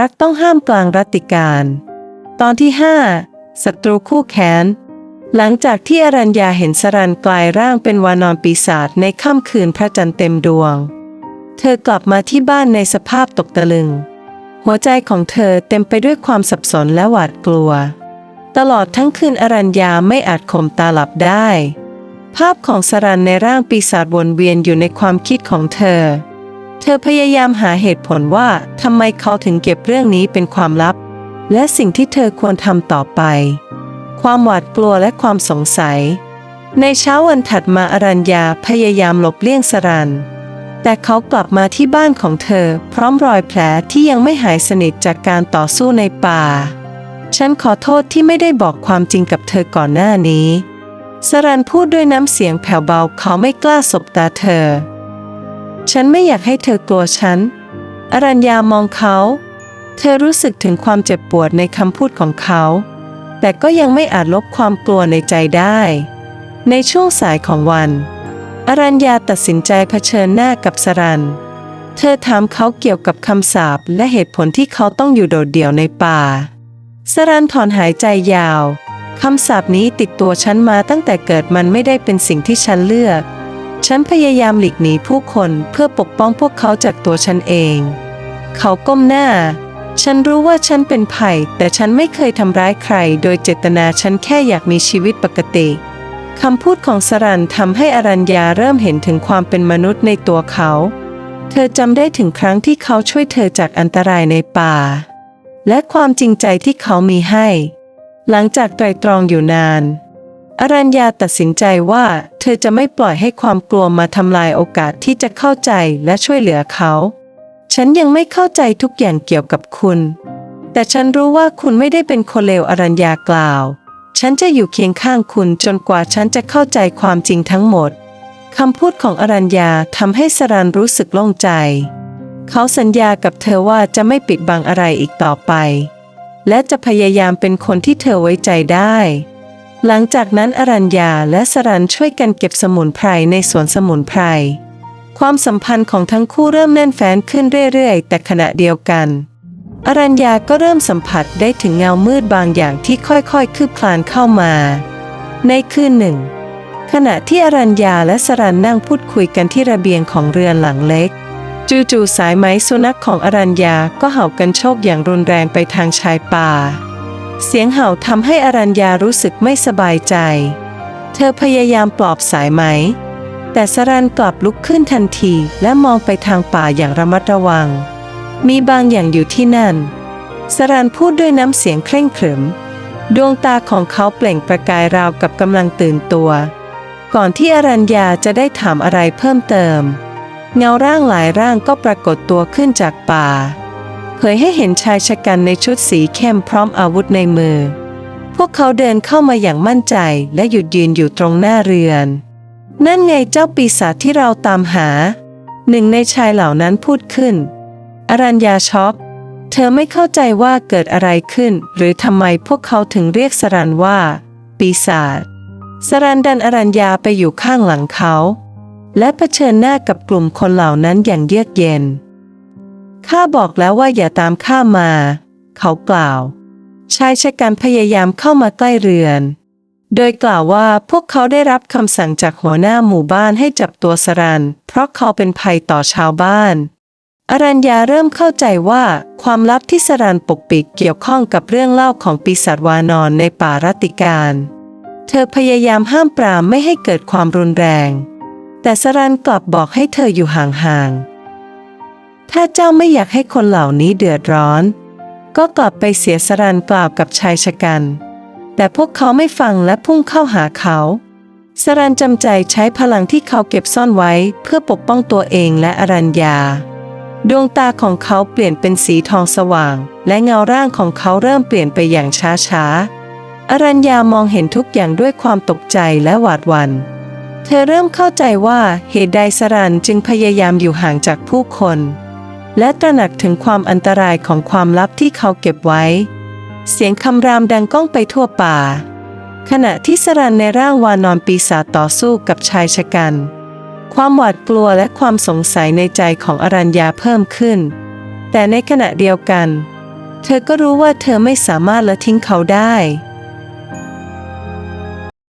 รักต้องห้ามกลางรัติการ ตอนที่ 5 ศัตรูคู่แค้น หลังจากที่อรัญญาเห็นสรันกลายร่างเป็นวานอนปีศาจในค่ำคืนพระจันทร์เต็มดวง เธอกลับมาที่บ้านในสภาพตกตะลึง หัวใจของเธอเต็มไปด้วยความสับสนและหวาดกลัว ตลอดทั้งคืนอรัญญาไม่อาจข่มตาหลับได้ ภาพของสรันในร่างปีศาจวนเวียนอยู่ในความคิดของเธอ เธอพยายามหาเหตุผลว่าทำไมเขาถึงเก็บเรื่องนี้เป็นความลับ และสิ่งที่เธอควรทำต่อไป ความหวาดกลัวและความสงสัย ในเช้าวันถัดมาอรัญญาพยายามหลบเลี่ยงสรันแต่เขากลับมาที่บ้านของเธอ พร้อมรอยแผลที่ยังไม่หายสนิทจากการต่อสู้ในป่า ฉันขอโทษที่ไม่ได้บอกความจริงกับเธอก่อนหน้านี้ สรันพูดด้วยน้ำเสียงแผ่วเบาเขาไม่กล้าสบตาเธอ ฉันไม่อยากให้เธอกลัวฉัน อรัญญามองเขา เธอรู้สึกถึงความเจ็บปวดในคำพูดของเขา แต่ก็ยังไม่อาจลบความกลัวในใจได้ ในช่วงสายของวัน อรัญญาตัดสินใจเผชิญหน้ากับสรัน เธอถามเขาเกี่ยวกับคำสาปและเหตุผลที่เขาต้องอยู่โดดเดี่ยวในป่า สรันถอนหายใจยาวคำสาปนี้ติดตัวฉันมาตั้งแต่เกิดมันไม่ได้เป็นสิ่งที่ฉันเลือก ฉันพยายามหลีกหนีผู้คนเพื่อปกป้องพวกเขาจากตัวฉันเอง เขาก้มหน้า ฉันรู้ว่าฉันเป็นภัย แต่ฉันไม่เคยทำร้ายใคร โดยเจตนาฉันแค่อยากมีชีวิตปกติคำพูดของสรันทำให้อรัญญาเริ่มเห็นถึงความเป็นมนุษย์ในตัวเขา เธอจำได้ถึงครั้งที่เขาช่วยเธอจากอันตรายในป่า และความจริงใจที่เขามีให้ หลังจากไตรตรองอยู่นาน อรัญญาตัดสินใจว่า เธอจะไม่ปล่อยให้ความกลัวมาทำลายโอกาสที่จะเข้าใจและช่วยเหลือเขา ฉันยังไม่เข้าใจทุกอย่างเกี่ยวกับคุณ แต่ฉันรู้ว่าคุณไม่ได้เป็นคนเลวอรัญญากล่าว ฉันจะอยู่เคียงข้างคุณจนกว่าฉันจะเข้าใจความจริงทั้งหมดคำพูดของอรัญญาทำให้สรันรู้สึกโล่งใจ เขาสัญญากับเธอว่าจะไม่ปิดบังอะไรอีกต่อไป และจะพยายามเป็นคนที่เธอไว้ใจได้ หลังจากนั้นอรัญญาและสรันช่วยกันเก็บสมุนไพรในสวนสมุนไพร ความสัมพันธ์ของทั้งคู่เริ่มแน่นแฟ้นขึ้นเรื่อยๆ แต่ขณะเดียวกัน อรัญญาก็เริ่มสัมผัสได้ถึงเงามืดบางอย่างที่ค่อยๆ คืบคลานเข้ามา ในคืนหนึ่ง ขณะที่อรัญญาและสรันนั่งพูดคุยกันที่ระเบียงของเรือนหลังเล็ก จู่ๆสายไหมสุนัขของอรัญญาก็เห่ากันโชคอย่างรุนแรงไปทางชายป่า เสียงเห่าทำให้อรัญญารู้สึกไม่สบายใจ เธอพยายามปลอบสายไหม แต่สรันกลับลุกขึ้นทันทีและมองไปทางป่าอย่างระมัดระวัง มีบางอย่างอยู่ที่นั่น สรันพูดด้วยน้ำเสียงเคร่งขรึม ดวงตาของเขาเปล่งประกายราวกับกำลังตื่นตัว ก่อนที่อรัญญาจะได้ถามอะไรเพิ่มเติม เงาร่างหลายร่างก็ปรากฏตัวขึ้นจากป่า ยให้เห็นชายชะกันในชุดสีเข้มพร้อมอาวุธในมือ พวกเขาเดินเข้ามาอย่างมั่นใจและหยุดยืนอยู่ตรงหน้าเรือน นั่นไงเจ้าปีศาจที่เราตามหา หนึ่งในชายเหล่านั้นพูดขึ้น อรัญญาช็อกเธอไม่เข้าใจว่าเกิดอะไรขึ้น หรือทำไมพวกเขาถึงเรียกสรันว่า ปีศาจสรันดันอรัญญาไปอยู่ข้างหลังเขา และเผชิญหน้ากับกลุ่มคนเหล่านั้นอย่างเยือกเย็น ข้าบอกแล้วว่าอย่าตามข้ามา เขากล่าวชายชะกันพยายามเข้ามาใกล้เรือน โดยกล่าวว่าพวกเขาได้รับคำสั่งจากหัวหน้าหมู่บ้านให้จับตัวสรัน เพราะเขาเป็นภัยต่อชาวบ้าน อรัญญาเริ่มเข้าใจว่าความลับที่สรันปกปิดเกี่ยวข้องกับเรื่องเล่าของปีศาจวานอนในป่ารัตติการ เธอพยายามห้ามปรามไม่ให้เกิดความรุนแรง แต่สรันกลับบอกให้เธออยู่ห่างๆ ถ้าเจ้าไม่อยากให้คนเหล่านี้เดือดร้อน ก็กลับไปเสียสรันกล่าวกับชายชะกัน แต่พวกเขาไม่ฟังและพุ่งเข้าหาเขา สรันจำใจใช้พลังที่เขาเก็บซ่อนไว้เพื่อปกป้องตัวเองและอรัญญา ดวงตาของเขาเปลี่ยนเป็นสีทองสว่าง และเงาร่างของเขาเริ่มเปลี่ยนไปอย่างช้าๆ อรัญญามองเห็นทุกอย่างด้วยความตกใจและหวาดหวัน่นเธอเริ่มเข้าใจว่าเหตุใดสรันจึงพยายามอยู่ห่างจากผู้คน และตระหนักถึงความอันตรายของความลับที่เขาเก็บไว้ เสียงคำรามดังก้องไปทั่วป่า ขณะที่สรันในร่างวานอนปีศาจต่อสู้กับชายชะกัน ความหวาดกลัวและความสงสัยในใจของอรัญญาเพิ่มขึ้น แต่ในขณะเดียวกัน เธอก็รู้ว่าเธอไม่สามารถละทิ้งเขาได้